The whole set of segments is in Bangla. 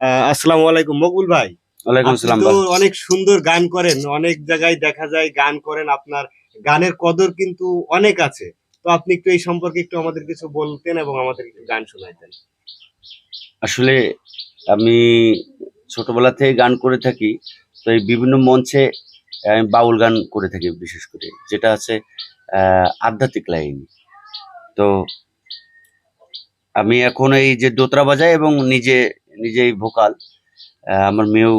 আসসালামু আলাইকুম মকবুল ভাই। ওয়ালাইকুম আসসালাম অনেক সুন্দর গান করেন অনেক জায়গায় দেখা যায় গান করেন আপনার গানের কদর কিন্তু অনেক আছে। তো আপনি একটু এই সম্পর্কে একটু আমাদের কিছু বলতেন এবং আমাদের একটু গান শোনাইতেন। আসলে আমি ছোটবেলা থেকে গান করে থাকি তো এই বিভিন্ন মঞ্চে আমি বাউল গান করে থাকি বিশেষ করে যেটা আছে আহ, আধ্যাত্মিক লাইন। তো আমি এখন এই যে দোতরা বাজাই এবং নিজে নিজেই ভোকাল। আমার মেয়েও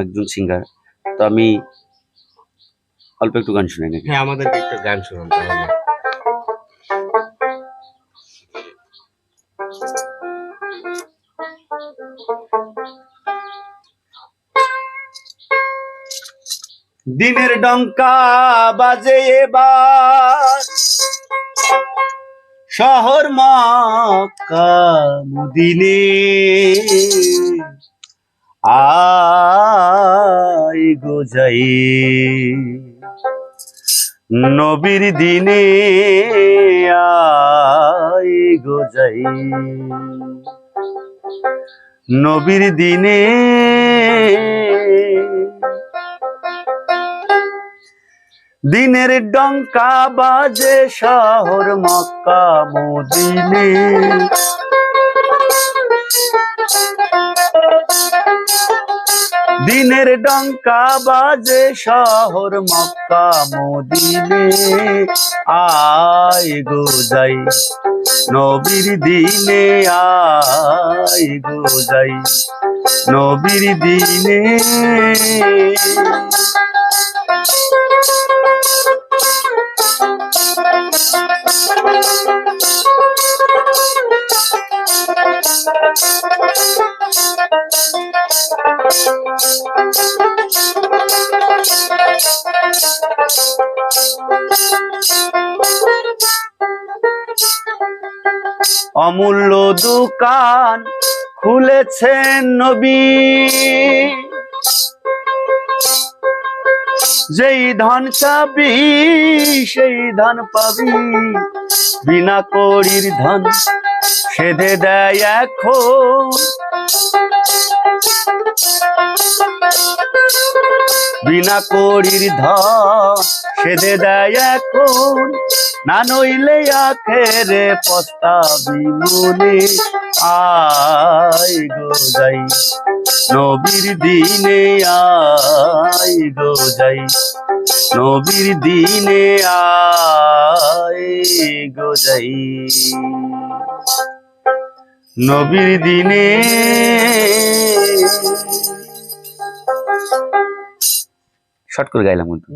একজন সিঙ্গার তো আমি অল্প একটু গান শুনে নাকি হ্যাঁ আমাদেরকে একটু গান শোনান দিনের ডঙ্কা বাজে এবার। শহর মক্কা মদিনে। আই গো যাই। নবীর দিনে আই গো যাই। নবীর দিনে দিনের ডঙ্কা বাজে শহর মক্কা মদিনে। দিনের ডঙ্কা বাজে শহর, মক্কা, মদিনে। আয় গো যাই, নবীর দিনে আয় গো যাই, নবীর দিনে। অমূল্য দোকান খুলেছেন নবী। যেই ধন চাবি, সেই ধন পাবি। বিনা কড়ির ধন সেধে দেয় এখন। বিনা ধন সেধে দেয় এখন। না নইলে আখেরে পস্তাবি মনে আয় গো যাই। নবীর দিনে আয় গো যাই। নবীর দিনে আয় গো যাই। নবীর দিনে শর্ট করে গাইলাম কিন্তু।